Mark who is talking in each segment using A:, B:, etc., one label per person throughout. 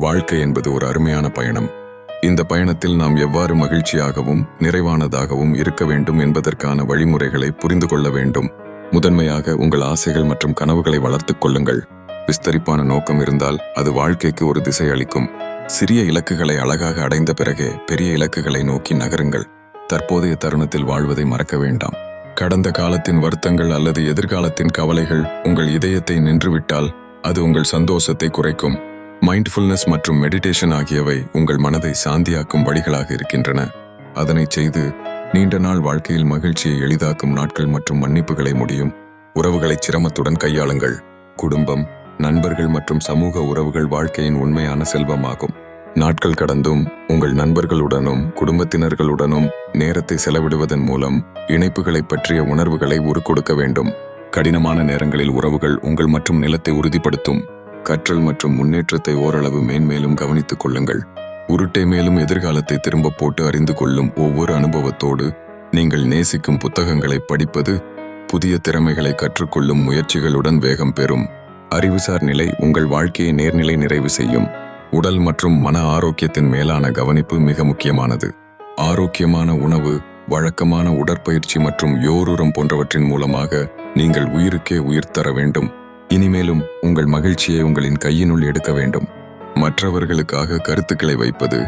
A: வாழ்க்கை என்பது ஒரு அருமையான பயணம். இந்த பயணத்தில் நாம் எவ்வாறு மகிழ்ச்சியாகவும் நிறைவானதாகவும் இருக்க வேண்டும் என்பதற்கான வழிமுறைகளை புரிந்து கொள்ள வேண்டும். முதன்மையாக உங்கள் ஆசைகள் மற்றும் கனவுகளை வளர்த்துக் கொள்ளுங்கள். விஸ்தரிப்பான நோக்கம் இருந்தால் அது வாழ்க்கைக்கு ஒரு திசை அளிக்கும். சிறிய இலக்குகளை அழகாக அடைந்த பிறகே பெரிய இலக்குகளை நோக்கி நகருங்கள். தற்போதைய தருணத்தில் வாழ்வதை மறக்க வேண்டாம். கடந்த காலத்தின் வருத்தங்கள் அல்லது எதிர்காலத்தின் கவலைகள் உங்கள் இதயத்தை நின்றுவிட்டால் அது உங்கள் சந்தோஷத்தை குறைக்கும். மைண்ட்ஃபுல்னஸ் மற்றும் மெடிடேஷன் ஆகியவை உங்கள் மனதை சாந்தியாக்கும் வழிகளாக இருக்கின்றன. அதனை செய்து நீண்ட நாள் வாழ்க்கையில் மகிழ்ச்சியை எளிதாக்கும் நாட்கள் மற்றும் மன்னிப்புகளை முடியும். உறவுகளை சிரமத்துடன் கையாளுங்கள். குடும்பம் நண்பர்கள் மற்றும் சமூக உறவுகள் வாழ்க்கையின் உண்மையான செல்வமாகும். நாட்கள் கடந்தும் உங்கள் நண்பர்களுடனும் குடும்பத்தினர்களுடனும் நேரத்தை செலவிடுவதன் மூலம் இணைப்புகளை பற்றிய உணர்வுகளை உருக்கொடுக்க வேண்டும். கடினமான நேரங்களில் உறவுகள் உங்கள் மற்றும் நிலத்தை உறுதிப்படுத்தும். கற்றல் மற்றும் முன்னேற்றத்தை ஓரளவு மேன்மேலும் கவனித்துக் கொள்ளுங்கள். உருட்டை மேலும் எதிர்காலத்தை திரும்ப போட்டு அறிந்து கொள்ளும் ஒவ்வொரு அனுபவத்தோடு நீங்கள் நேசிக்கும் புத்தகங்களை படிப்பது புதிய திறமைகளை கற்றுக்கொள்ளும் முயற்சிகளுடன் வேகம் பெறும். அறிவுசார் நிலை உங்கள் வாழ்க்கையை நேர்நிலை நிறைவு செய்யும். உடல் மற்றும் மன ஆரோக்கியத்தின் மேலான கவனிப்பு மிக முக்கியமானது. ஆரோக்கியமான உணவு வழக்கமான உடற்பயிற்சி மற்றும் யோருரம் போன்றவற்றின் மூலமாக நீங்கள் உயிருக்கே உயிர் தர வேண்டும். இனிமேலும் உங்கள் மகிழ்ச்சியை உங்களின் கையினுள் எடுக்க வேண்டும். மற்றவர்களுக்காக கருத்துக்களை வைப்பது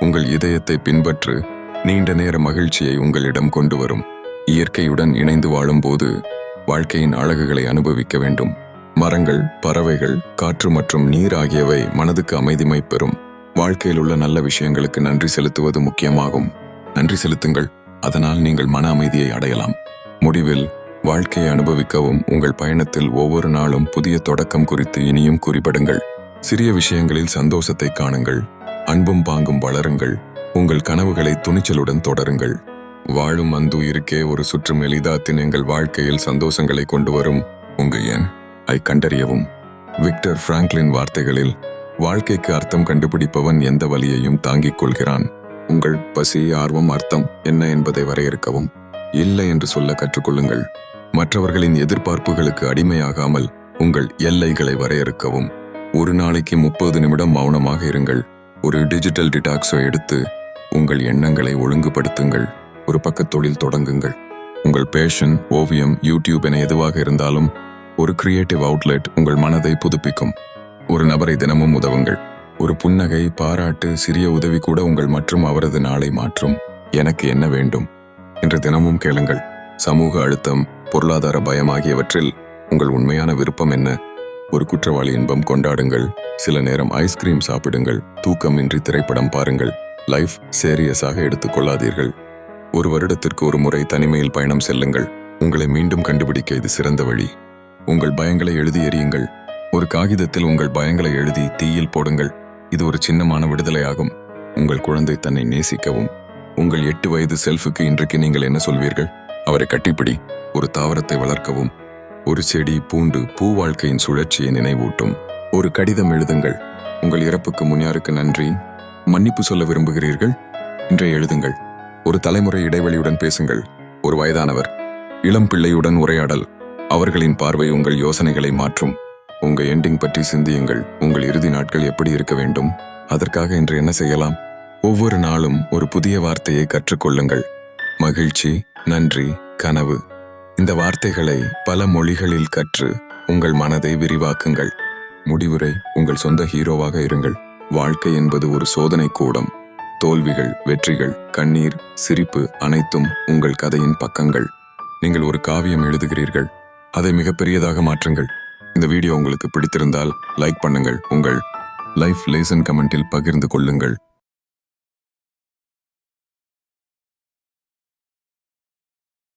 A: உங்கள் இதயத்தை பின்பற்று நீண்ட நேர மகிழ்ச்சியை உங்களிடம் கொண்டு வரும். இயற்கையுடன் இணைந்து வாழும்போது வாழ்க்கையின் அழகுகளை அனுபவிக்க வேண்டும். மரங்கள் பறவைகள் காற்று மற்றும் நீர் ஆகியவை மனதுக்கு அமைதிமை பெறும். வாழ்க்கையில் உள்ள நல்ல விஷயங்களுக்கு நன்றி செலுத்துவது முக்கியமாகும். நன்றி செலுத்துங்கள். அதனால் நீங்கள் மன அமைதியை அடையலாம். முடிவில் வாழ்க்கையை அனுபவிக்கவும் உங்கள் பயணத்தில் ஒவ்வொரு நாளும் புதிய தொடக்கம் குறித்து இனியும் குறிப்பிடுங்கள். சிறிய விஷயங்களில் சந்தோஷத்தை காணுங்கள். அன்பும் பாங்கும் வளருங்கள். உங்கள் கனவுகளை துணிச்சலுடன் தொடருங்கள். வாழும் அந்து இருக்கே ஒரு சுற்றும் எளிதாத்தின் எங்கள் வாழ்க்கையில் சந்தோஷங்களை கொண்டு வரும் உங்க எண். ஐ கண்டறியவும். விக்டர் பிராங்க்லின் வார்த்தைகளில் வாழ்க்கைக்கு அர்த்தம் கண்டுபிடிப்பவன் எந்த வழியையும் தாங்கிக் கொள்கிறான். உங்கள் பசி ஆர்வம் அர்த்தம் என்ன என்பதை வரையறுக்கவும். இல்லை என்று சொல்ல கற்றுக்கொள்ளுங்கள். மற்றவர்களின் எதிர்பார்ப்புகளுக்கு அடிமையாகாமல் உங்கள் எல்லைகளை வரையறுக்கவும். ஒரு நாளைக்கு முப்பது நிமிடம் மௌனமாக இருங்கள். ஒரு டிஜிட்டல் டிடாக்ஸோ எடுத்து உங்கள் எண்ணங்களை ஒழுங்குபடுத்துங்கள். ஒரு பக்க தொழில் தொடங்குங்கள். உங்கள் பேஷன் ஓவியம் யூடியூப் என எதுவாக இருந்தாலும் ஒரு கிரியேட்டிவ் அவுட்லெட் உங்கள் மனதை புதுப்பிக்கும். ஒரு நபரை தினமும் உதவுங்கள். ஒரு புன்னகை பாராட்டு சிறிய உதவி கூட உங்கள் மற்றும் அவரது நாளை மாற்றும். எனக்கு என்ன வேண்டும்? என்று தினமும் கேளுங்கள். சமூக அழுத்தம் பொருளாதார பயம் ஆகியவற்றில் உங்கள் உண்மையான விருப்பம் என்ன? ஒரு குற்றவாளி இன்பம் கொண்டாடுங்கள். சில நேரம் ஐஸ்கிரீம் சாப்பிடுங்கள். தூக்கமின்றி திரைப்படம் பாருங்கள். லைஃப் சீரியஸாக எடுத்துக்கொள்ளாதீர்கள் ஒரு வருடத்திற்கு ஒரு முறை தனிமையில் பயணம் செல்லுங்கள். உங்களை மீண்டும் கண்டுபிடிக்க இது சிறந்த வழி. உங்கள் பயங்களை எழுதி எறியுங்கள். ஒரு காகிதத்தில் உங்கள் பயங்களை எழுதி தீயில் போடுங்கள். இது ஒரு சின்னமான விடுதலையாகும் உங்கள் குழந்தை தன்னை நேசிக்கவும். உங்கள் எட்டு வயது செல்ஃபுக்கு இன்றைக்கு நீங்கள் என்ன சொல்வீர்கள்? அவரை கட்டிப்பிடி. ஒரு தாவரத்தை வளர்க்கவும் ஒரு செடி பூண்டு பூ வாழ்க்கையின் சுழற்சியை நினைவூட்டும். ஒரு கடிதம் எழுதுங்கள். உங்கள் இறப்புக்கு முன்யாருக்கு நன்றி? மன்னிப்பு சொல்ல விரும்புகிறீர்கள்? இன்றைய எழுதுங்கள். ஒரு தலைமுறை இடைவெளியுடன் பேசுங்கள். ஒரு வயதானவர். இளம் பிள்ளையுடன் உரையாடல். அவர்களின் பார்வை உங்கள் யோசனைகளை மாற்றும். உங்க எண்டிங் பற்றி சிந்தியுங்கள். உங்கள் இறுதி நாட்கள் எப்படி இருக்க வேண்டும்? அதற்காக இன்று என்ன செய்யலாம்? ஒவ்வொரு நாளும் ஒரு புதிய வார்த்தையை கற்றுக்கொள்ளுங்கள். மகிழ்ச்சி நன்றி கனவு. இந்த வார்த்தைகளை பல மொழிகளில் கற்று உங்கள் மனதை விரிவாக்குங்கள். முடிவுரை உங்கள் சொந்த ஹீரோவாக இருங்கள். வாழ்க்கை என்பது ஒரு சோதனை கூடம். தோல்விகள் வெற்றிகள் கண்ணீர் சிரிப்பு அனைத்தும் உங்கள் கதையின் பக்கங்கள். நீங்கள் ஒரு காவியம் எழுதுகிறீர்கள். அதை மிகப்பெரியதாக மாற்றுங்கள். இந்த வீடியோ உங்களுக்கு பிடித்திருந்தால் லைக் பண்ணுங்கள். உங்கள் லைஃப் லேசன் கமெண்டில் பகிர்ந்து கொள்ளுங்கள்.